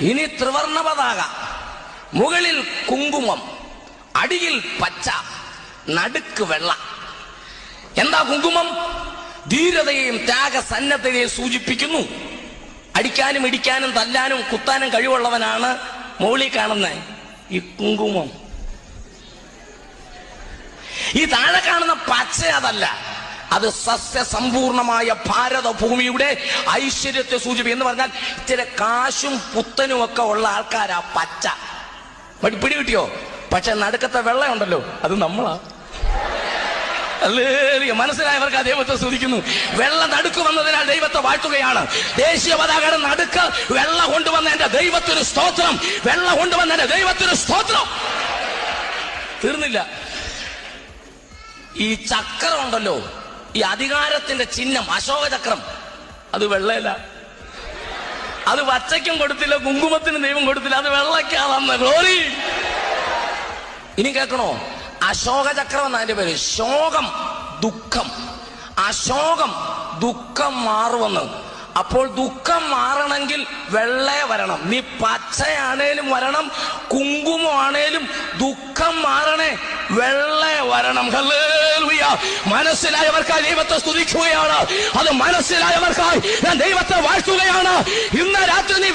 ഇനി ത്രിവർണ പതാക. മുകളിൽ കുങ്കുമം അടിയിൽ പച്ച നടുക്ക് വെള്ള. എന്താ കുങ്കുമം? ധീരതയെയും ത്യാഗസന്നദ്ധതയെയും സൂചിപ്പിക്കുന്നു. അടിക്കാനും ഇടിക്കാനും തല്ലാനും കുത്താനും കഴിവുള്ളവനാണ് മോളി കാണുന്ന ഈ കുങ്കുമം. ഈ താഴെ കാണുന്ന പച്ച അതല്ല. അത് സസ്യസമ്പൂർണമായ ഭാരത ഭൂമിയുടെ ഐശ്വര്യത്തെ സൂചിപ്പി എന്ന് പറഞ്ഞാൽ ഇച്ചിരി കാശും പുത്തനും ഒക്കെ ഉള്ള ആൾക്കാരാ പച്ച. പടി- കിട്ടിയോ? പക്ഷെ നടുക്കത്തെ വെള്ളയുണ്ടല്ലോ അത് നമ്മളാ. മനസ്സിലായവർക്ക് ആ ദൈവത്തെ സ്തുതിക്കുന്നു വെള്ളം നടുക്ക് വന്നതിനാൽ ദൈവത്തെ വാഴ്ത്തുകയാണ്. ദേശീയ പതാകയുടെ നടുക്ക് വെള്ളം കൊണ്ടുവന്ന എന്റെ ദൈവത്തിന് സ്തോത്രം. വെള്ളം കൊണ്ടുവന്ന എന്റെ ദൈവത്തിന് സ്തോത്രം. തീർന്നില്ല. ഈ ചക്രം ഉണ്ടല്ലോ ഈ അധികാരത്തിന്റെ ചിഹ്നം അശോകചക്രം. അത് വെള്ളയല്ല. അത് വച്ചയ്ക്കും കൊടുത്തില്ല കുങ്കുമത്തിന് ദൈവം കൊടുത്തില്ല അത് വെള്ളക്കാണെന്ന് ഗ്ലോറി ഇനി കേൾക്കണോ? അശോകചക്രം എന്ന പേര്? ശോകം ദുഃഖം. അശോകം ദുഃഖം മാറുമെന്ന്. അപ്പോൾ ദുഃഖം മാറണമെങ്കിൽ വെള്ളേ വരണം. നീ പച്ചയാണേലും വരണം കുങ്കുമമാണേലും ദുഃഖം മാറണേ വെള്ളേ വരണം. ഹല്ലേലൂയ മനസ്സിലായവർക്കായി ദൈവത്തെ സ്തുതിക്കുകയാണ്. അത് മനസ്സിലായവർക്കായി ഞാൻ ദൈവത്തെ വാഴ്ത്തുകയാണ്. ഇന്ന് രാത്രി നീ